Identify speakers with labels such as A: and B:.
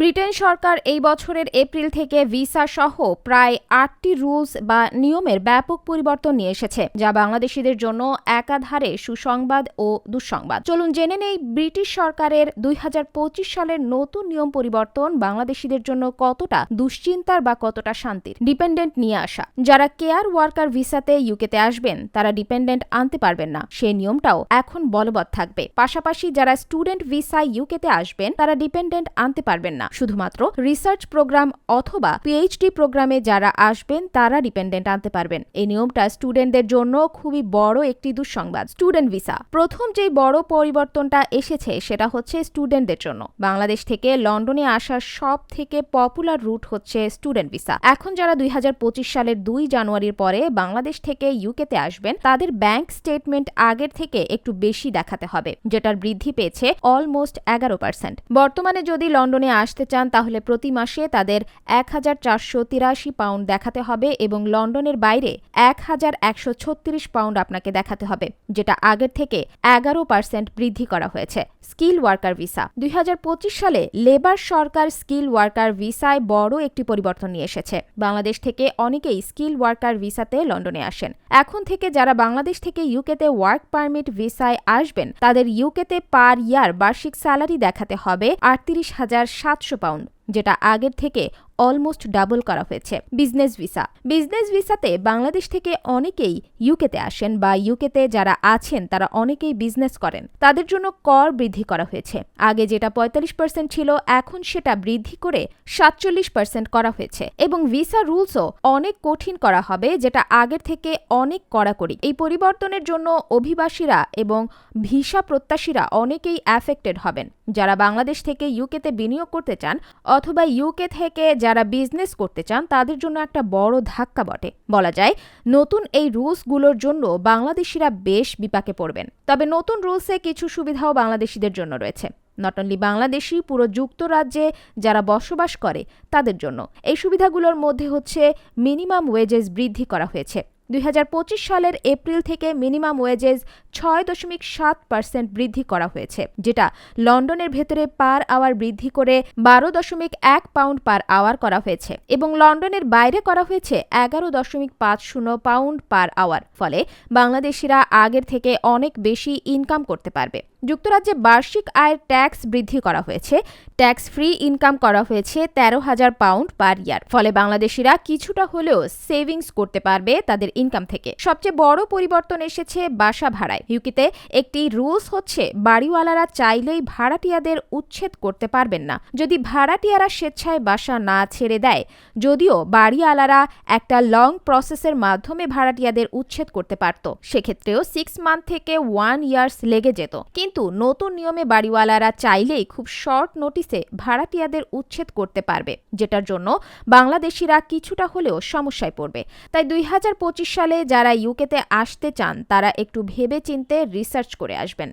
A: Britain সরকার এই বছরের April থেকে ভিসা সহ প্রায় আটটি রুলস বা নিয়মের ব্যাপক পরিবর্তন নিয়ে এসেছে, যা বাংলাদেশিদের জন্য একাধারে সুসংবাদ ও দুঃসংবাদ। চলুন জেনে নেই ব্রিটিশ সরকারের দুই হাজার পঁচিশ সালের নতুন নিয়ম পরিবর্তন বাংলাদেশিদের জন্য কতটা দুশ্চিন্তার বা কতটা শান্তির। ডিপেন্ডেন্ট নিয়ে আসা। যারা কেয়ার ওয়ার্কার ভিসাতে ইউকেতে আসবেন, তারা ডিপেন্ডেন্ট আনতে পারবেন না। সেই নিয়মটাও এখন বলবৎ থাকবে। পাশাপাশি যারা স্টুডেন্ট ভিসা ইউকেতে আসবেন, তারা ডিপেন্ডেন্ট আনতে পারবেন না। শুধুমাত্র রিসার্চ প্রোগ্রাম অথবা পিএইচডি প্রোগ্রামে যারা আসবেন, তারা ডিপেন্ডেন্ট আনতে পারবেন। এই নিয়মটা স্টুডেন্টদের জন্য খুবই বড় একটি দুঃসংবাদ। স্টুডেন্ট ভিসা প্রথম যে বড় পরিবর্তনটা এসেছে, সেটা হচ্ছে স্টুডেন্টদের জন্য। বাংলাদেশ থেকে লন্ডনে আসার সব থেকে পপুলার রুট হচ্ছে স্টুডেন্ট ভিসা এখন যারা দুই হাজার পঁচিশ সালের দুই জানুয়ারির পরে বাংলাদেশ থেকে ইউকেতে আসবেন, তাদের ব্যাংক স্টেটমেন্ট আগের থেকে একটু বেশি দেখাতে হবে, যেটার বৃদ্ধি পেয়েছে অলমোস্ট এগারো পার্সেন্ট বর্তমানে যদি লন্ডনে আসতে চান, তাহলে প্রতি মাসে তাদের এক হাজার চারশো তিরাশি পাউন্ড দেখাতে হবে এবং লন্ডনের বাইরে এক হাজার একশো ছত্রিশ পাউন্ড আপনাকে দেখাতে হবে, যেটা আগের থেকে এগারো পার্সেন্ট বৃদ্ধি করা হয়েছে। Skill worker visa. দুই হাজার পঁচিশ সালে লেবার সরকার স্কিল ওয়ার্কার ভিসায় বড় একটি পরিবর্তন নিয়ে এসেছে। বাংলাদেশ থেকে অনেকেই স্কিল ওয়ার্কার ভিসাতে লন্ডনে আসেন। এখন থেকে যারা বাংলাদেশ থেকে ইউকেতে ওয়ার্ক পারমিট ভিসায় আসবেন, তাদের ইউকেতে পার ইয়ার বার্ষিক স্যালারি দেখাতে হবে আটত্রিশ হাজার সাতশো পাউন্ড, যেটা আগের থেকে অলমোস্ট ডাবল করা হয়েছে। Business visa. বিজনেস ভিসাতে বাংলাদেশ থেকে অনেকেই ইউকেতে আসেন বা ইউকেতে যারা আছেন, তারা অনেকেই বিজনেস করেন। তাদের জন্য কর বৃদ্ধি করা হয়েছে। আগে যেটা পঁয়তাল্লিশ পার্সেন্ট ছিল, এখন সেটা বৃদ্ধি করে সাতচল্লিশ পার্সেন্ট করা হয়েছে। এবং ভিসা রুলসও অনেক কঠিন করা হবে, যেটা আগের থেকে অনেক কড়াকড়ি। এই পরিবর্তনের জন্য অভিবাসীরা এবং ভিসা প্রত্যাশীরা অনেকেই অ্যাফেক্টেড হবেন। যারা বাংলাদেশ থেকে ইউকেতে বিনিয়োগ করতে চান অথবা ইউকে থেকে যারা বিজনেস করতে চান, তাদের জন্য একটা বড় ধাক্কা বটে। বলা যায়, নতুন এই রুলসগুলোর জন্য বাংলাদেশিরা বেশ বিপাকে পড়বেন। তবে নতুন রুলসে কিছু সুবিধাও বাংলাদেশিদের জন্য রয়েছে। নট অনলি বাংলাদেশি, পুরো যুক্তরাজ্যে যারা বসবাস করে, তাদের জন্য। এই সুবিধাগুলোর মধ্যে হচ্ছে মিনিমাম ওয়েজেস বৃদ্ধি করা হয়েছে। দুই হাজার পঁচিশ সালের এপ্রিল থেকে মিনিমাম ওয়েজেস ছয় দশমিক সাত পার্সেন্ট বৃদ্ধি করা হয়েছে, যেটা লন্ডনের ভেতরে পার আওয়ার বৃদ্ধি করে বারো দশমিক এক পাউন্ড পার আওয়ার করা হয়েছে এবং লন্ডনের বাইরে করা হয়েছে এগারো দশমিক পাঁচ শূন্য পাউন্ড পার আওয়ার, ফলে বাংলাদেশিরা আগের থেকে অনেক বেশি ইনকাম করতে পারবে। যুক্তরাজ্যে বার্ষিক আয়ের ট্যাক্স বৃদ্ধি করা হয়েছে। ট্যাক্স ফ্রি ইনকাম করা হয়েছে তেরো হাজার পাউন্ড পার ইয়ার। ফলে বাংলাদেশিরা কিছুটা হলেও সেভিংস করতে পারবে তাদের ইনকাম থেকে। সবচেয়ে বড় পরিবর্তন এসেছে বাসা ভাড়ায়। ইউকিতে একটি রুলস হচ্ছে, বাড়িওয়ালারা চাইলেই ভাড়াটিয়াদের উচ্ছেদ করতে পারবেন না। যদি ভাড়াটিয়ারা স্বেচ্ছায় বাসা না ছেড়ে দেয়, যদিও বাড়িওয়ালারা একটা লং প্রসেসের মাধ্যমে ভাড়াটিয়াদের উচ্ছেদ করতে পারত, সেক্ষেত্রেও সিক্স মান্থ থেকে ওয়ান ইয়ার্স লেগে যেত। কিন্তু নতুন নিয়মে বাড়িওয়ালারা চাইলেই খুব শর্ট নোটিসে ভাড়াটিয়াদের উচ্ছেদ করতে পারবে, যেটার জন্য বাংলাদেশিরা কিছুটা হলেও সমস্যায় পড়বে। তাই দুই হাজার পঁচিশ সালে যারা ইউকেতে আসতে চান, তারা একটু ভেবে চিনতে রিসার্চ করে আসবেন।